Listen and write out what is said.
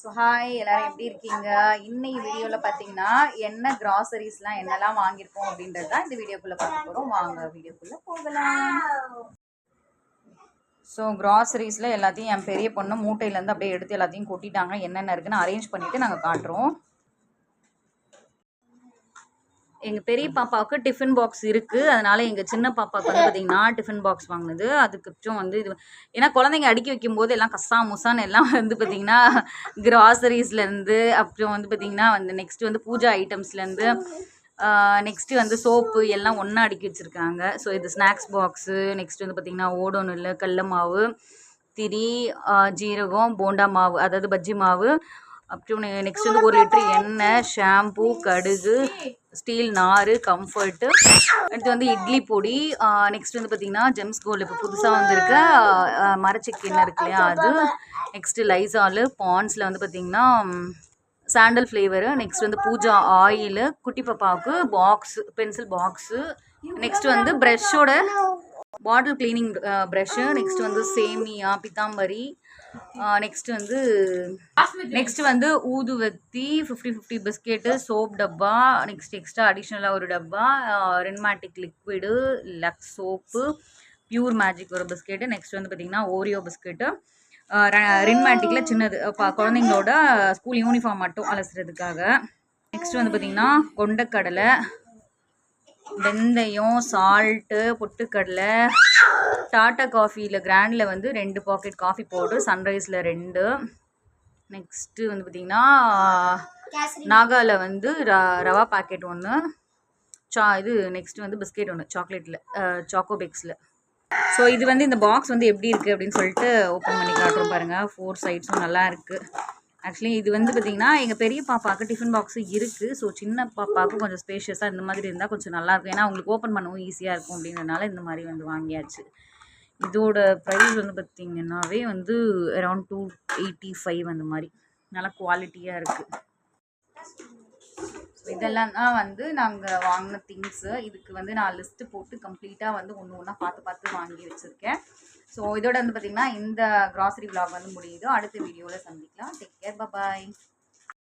So hi எல்லாரும் எப்படி இருக்கீங்க? இன்னைக்கு வீடியோவில் பார்த்தீங்கன்னா என்ன கிராசரிஸ்லாம் என்னெல்லாம் வாங்கியிருக்கோம் அப்படின்றது தான் இந்த வீடியோக்குள்ளே பார்க்க போகிறோம் வாங்க வீடியோக்குள்ளே போகலாம். ஸோ கிராசரிஸில் எல்லாத்தையும் என் பெரிய பொண்ணு மூட்டையிலேருந்து அப்படியே எடுத்து எல்லாத்தையும் கொட்டிட்டாங்க. என்னென்ன இருக்குன்னு அரேஞ்ச் பண்ணிவிட்டு நாங்கள் காட்டுறோம். எங்கள் பெரிய பாப்பாவுக்கு டிஃபன் பாக்ஸ் இருக்குது அதனால எங்கள் சின்ன பாப்பாவுக்கு வந்து பார்த்திங்கன்னா டிஃபன் பாக்ஸ் வாங்கினது. அதுக்கப்புறம் வந்து இது ஏன்னா குழந்தைங்க அடுக்கி வைக்கும்போது எல்லாம் கசா முசான்னு எல்லாம் வந்து பார்த்திங்கன்னா கிராசரிஸ்லேருந்து அப்புறம் வந்து பார்த்திங்கன்னா வந்து நெக்ஸ்ட் வந்து பூஜா ஐட்டம்ஸ்லேருந்து நெக்ஸ்ட்டு வந்து சோப்பு எல்லாம் ஒன்றா அடுக்கி வச்சுருக்காங்க. ஸோ இது ஸ்நாக்ஸ் பாக்ஸு நெக்ஸ்ட் வந்து பார்த்திங்கன்னா ஓடோனில் கடல மாவு திரி ஜீரகம் போண்டா மாவு அதாவது பஜ்ஜி மாவு அப்புறம் நெக்ஸ்ட் வந்து ஒரு லிட்டர் எண்ணெய் ஷாம்பு கடுகு ஸ்டீல் நார் கம்ஃபர்ட்டு அடுத்து வந்து இட்லி பொடி. நெக்ஸ்ட் வந்து பார்த்திங்கன்னா ஜெம்ஸ் கோல்டு இப்போ புதுசாக வந்திருக்க ஆஹ் மரச்செக்கு எண்ணெய் இருக்கு இல்லையா அது. நெக்ஸ்ட்டு லைசாலு பாண்ட்ஸில் வந்து பார்த்திங்கன்னா சாண்டல் ஃப்ளேவரு நெக்ஸ்ட் வந்து பூஜா ஆயிலு குட்டி பாப்பாவுக்கு பாக்ஸு பென்சில் பாக்ஸு நெக்ஸ்ட் வந்து ப்ரஷ்ஷோட பாட்டில் க்ளீனிங் ப்ரஷ்ஷு நெக்ஸ்ட் வந்து சேமியா பித்தாம்பரி. நெக்ஸ்ட் வந்து நெக்ஸ்ட் வந்து ஊதுவத்தி ஃபிஃப்டி ஃபிஃப்டி பிஸ்கெட்டு சோப் டப்பா நெக்ஸ்ட் எக்ஸ்ட்ரா அடிஷ்னலாக ஒரு டப்பா ரென்மேட்டிக் liquid Lux soap pure magic ஒரு பிஸ்கெட்டு நெக்ஸ்ட் வந்து பார்த்திங்கன்னா ஓரியோ பிஸ்கெட்டு ரென்மேட்டிக்கில் சின்னது குழந்தைங்களோட ஸ்கூல் யூனிஃபார்ம் மட்டும் அலசுறதுக்காக. நெக்ஸ்ட் வந்து பார்த்திங்கன்னா கொண்டக்கடலை வெந்தயம் சால்ட்டு பொட்டுக்கடலை டாட்டா காஃபியில் கிராண்டில் வந்து ரெண்டு பாக்கெட் காஃபி பவுடர் சன்ரைஸில் ரெண்டு. நெக்ஸ்ட்டு வந்து பார்த்திங்கன்னா நாகாவில் வந்து ர ரவா பாக்கெட் ஒன்று சா இது நெக்ஸ்ட் வந்து பிஸ்கெட் ஒன்று சாக்லேட்டில் சாக்கோ பேக்ஸில் ஸோ இது வந்து இந்த பாக்ஸ் வந்து எப்படி இருக்குது அப்படின்னு சொல்லிட்டு ஓப்பன் பண்ணி காட்டுறோம் பாருங்கள் ஃபோர் சைட்ஸும் நல்லா இருக்குது ஆக்சுவலி இது வந்து பார்த்திங்கன்னா எங்கள் பெரிய பாப்பாவுக்கு டிஃபன் பாக்ஸு இருக்குது ஸோ சின்ன பாப்பாவுக்கு கொஞ்சம் ஸ்பேஷியஸாக இந்த மாதிரி இருந்தால் கொஞ்சம் நல்லாயிருக்கும் ஏன்னா அவங்களுக்கு ஓப்பன் பண்ணவும் ஈஸியாக இருக்கும் அப்படின்றனால இந்த மாதிரி வந்து வாங்கியாச்சு. இதோட ப்ரைஸ் வந்து பார்த்திங்கன்னாவே வந்து அரௌண்ட் டூ எயிட்டி ஃபைவ் அந்த மாதிரி. நல்லா குவாலிட்டியாக இருக்குது ஸோ இதெல்லாம் தான் வந்து நாங்கள் வாங்கின திங்ஸு இதுக்கு வந்து நான் லிஸ்ட்டு போட்டு கம்ப்ளீட்டாக வந்து ஒன்று ஒன்றா பார்த்து பார்த்து வாங்கி வச்சுருக்கேன். ஸோ இதோட வந்து பார்த்திங்கன்னா இந்த கிராசரி விளாக் வந்து முடியுது. அடுத்த வீடியோவில் சந்திக்கலாம். Take care bye bye